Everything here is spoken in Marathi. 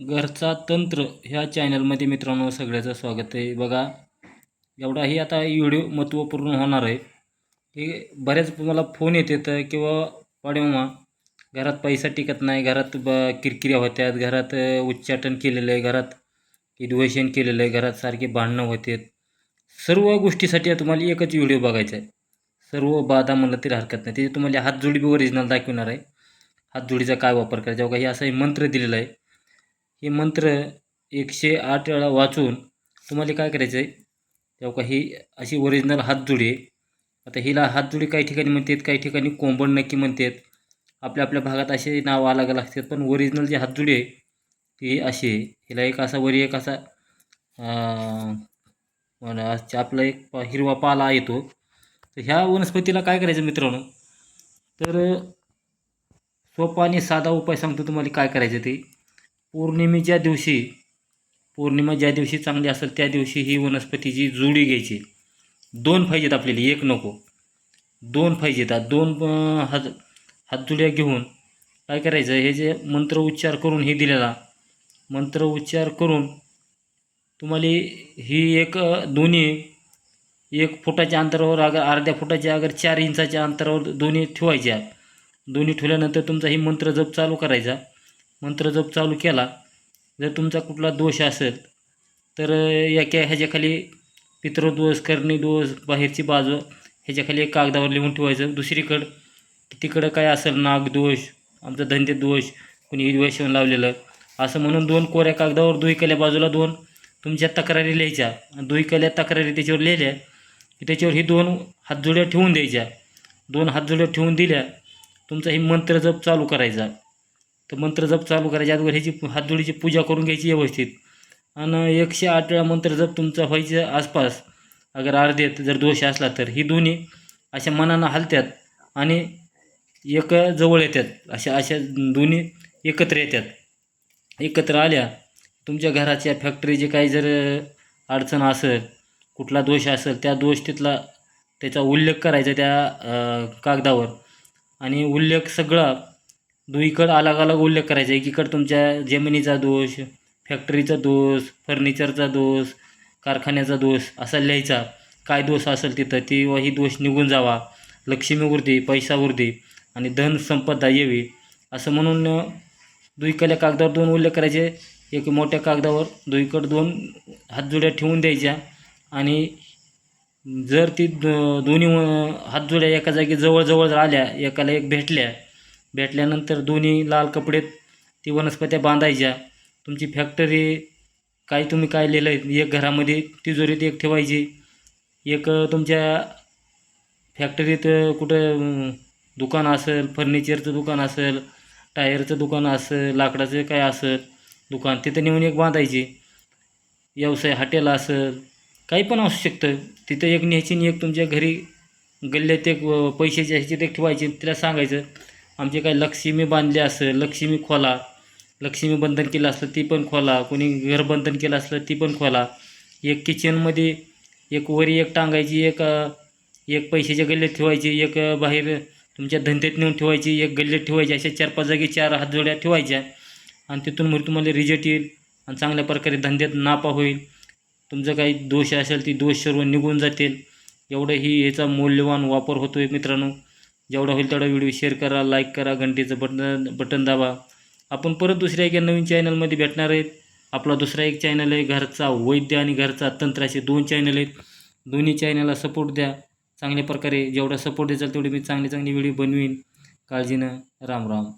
घरचा तंत्र ह्या चॅनलमध्ये मित्रांनो सगळ्याचं स्वागत आहे. बघा एवढाही आता व्हिडिओ महत्त्वपूर्ण होणार आहे. की बऱ्याच मला फोन येतात किंवा पाडेमा घरात पैसा टिकत नाही घरात ब किरकिऱ्या होत्यात घरात उच्चाटन केलेलं आहे घरात इद्वेषण केलेलं आहे घरात सारखे भांडणं होतात. सर्व गोष्टीसाठी तुम्हाला एकच व्हिडिओ बघायचा आहे. सर्व बाधा म्हणलं तरी हरकत नाही. ते तुम्हाला हातजोडी बी ओरिजिनल दाखवणार आहे. हातजोडीचा काय वापर करायचा? बघा हे असं मंत्र दिलेलं आहे. हे मंत्र एकशे आठ वेळा वाचून तुम्हाला काय करायचं आहे? तेव्हा ही अशी ओरिजिनल हातजोडी आहे. आता हिला हातजोडी काही ठिकाणी म्हणतात काही ठिकाणी कोंबड नक्की म्हणतात. आपल्या आपल्या भागात असे नाव अलग लागतात पण ओरिजिनल जी हातजोडी आहे ती अशी आहे. हिला एक असा वरी एक असा आपला एक हिरवा पाला येतो. तर ह्या वनस्पतीला काय करायचं मित्रांनो? तर सोपा आणि साधा उपाय सांगतो तुम्हाला काय करायचं ते. पौर्णिमेच्या दिवशी पौर्णिमा ज्या दिवशी चांगली असेल त्या दिवशी ही वनस्पतीची जुडी घ्यायची. दोन पाहिजेत आपल्याला एक नको. दोन पाहिजेत दोन हात हातजुड्या घेऊन काय करायचं? हे जे मंत्र उच्चार करून हे दिलेला मंत्र उच्चार करून तुम्हाला ही एक दोन्ही एक फुटाच्या अंतरावर अगर अर्ध्या फुटाच्या अगर चार इंचाच्या अंतरावर दोन्ही ठेवायच्या. दोन्ही ठेवल्यानंतर तुमचा ही मंत्र जप चालू करायचा. मंत्रजप चालू केला जर तुमचा कुठला दोष असेल तर याक्या ह्याच्याखाली पितृदोष करणी दोष बाहेरची बाजू ह्याच्याखाली एक कागदावर लिहून ठेवायचं. दुसरीकडं तिकडं काय असेल नागदोष आमचा धंदे दोष कुणी वैशवन लावलेलं असं म्हणून दोन कोऱ्या कागदावर दुईकल्या बाजूला दोन तुमच्या तक्रारी लिहायच्या. दुईकल्या तक्रारी त्याच्यावर लिहिल्या की त्याच्यावर ही दोन हातजोड्या ठेवून द्यायच्या. दोन हातजोड्या ठेवून दिल्या तुमचा ही मंत्र जप चालू करायचा. तर मंत्र जप चालू करायच्या अगोदर ह्याची हातधुळीची पूजा करून घ्यायची व्यवस्थित. आणि एकशे आठ वेळा मंत्र जप तुमचा व्हायच्या आसपास अगर अर्धेत जर दोष असला तर. ही दोन्ही अशा मनानं हलत्यात आणि एक जवळ येतात अशा अशा दोन्ही एकत्र येतात एकत्र आल्या तुमच्या घराच्या फॅक्टरीचे काही जर अडचण असेल कुठला दोष असेल त्या दोष तिथला त्याचा उल्लेख करायचा त्या कागदावर. आणि उल्लेख सगळा दुईकडं अलग अलग उल्लेख करायचा. एकीकडं तुमच्या जमिनीचा दोष फॅक्टरीचा दोष फर्निचरचा दोष कारखान्याचा दोष असा लिहायचा. काय दोष असेल तिथं? ती ही दोष निघून जावा. लक्ष्मी वृद्धी पैसा आणि धन संपदा यावी. असं म्हणून दुईकल्या दुईकडल्या कागदावर दोन उल्लेख करायचे. एक मोठ्या कागदावर दुईकडं दोन हातजोड्या ठेवून द्यायच्या आणि जर ती दो- दोन्ही हातजोड्या एका जागी जवळजवळ आल्या एकाला एक भेटल्या भेटल्यानंतर दोन्ही लाल कपडे ती वनस्पत्या बांधायच्या. तुमची फॅक्टरी काय तुम्ही काय लिहिलं आहे एक घरामध्ये तिजोरीत एक ठेवायची. एक तुमच्या फॅक्टरीत कुठं दुकान असेल फर्निचरचं दुकान असेल टायरचं दुकान असेल लाकडाचं काय असेल दुकान तिथं नेऊन एक बांधायची. व्यवसाय हॉटेल असेल काही पण असू शकतं. तिथं एक न्यायची आणि एक तुमच्या घरी गल्ल्यात एक पैशाची पैशाच्या ते ठेवायची तिला सांगायचं आमचे काय लक्ष्मी बांधले असेल लक्ष्मी खोला लक्ष्मी बंधन केलं असलं ती पण खोला कोणी घर बंधन केलं असलं ती पण खोला. एक किचनमध्ये एक वरी एक टांगायची एक एक पैशाच्या गल्ल्यात ठेवायची एक बाहेर तुमच्या धंद्यात नेऊन ठेवायची एक गल्ल्यात ठेवायची अशा चार पाच जागी चार हातजोड्या ठेवायच्या. आणि तिथून मग तुम्हाला रिजल्ट येईल आणि चांगल्या प्रकारे धंद्यात नापा होईल. तुमचं काही दोष असेल ती दोष सर्व निघून जातील. एवढं ही याचा मौल्यवान वापर होतो आहे मित्रांनो. जेवढा होईल तेवढा व्हिडिओ शेअर करा लाईक करा घंटेचं बटन बटन दाबा. आपण परत दुसऱ्या एका नवीन चॅनलमध्ये भेटणार आहेत. आपला दुसरा एक चॅनल आहे घरचा वैद्य आणि घरचा तंत्र असे दोन चॅनल आहेत. दोन्ही चॅनलला सपोर्ट द्या. चांगल्या प्रकारे जेवढा सपोर्ट द्याल तेवढे मी चांगले चांगले व्हिडिओ बनवीन. काळजीनं राम राम.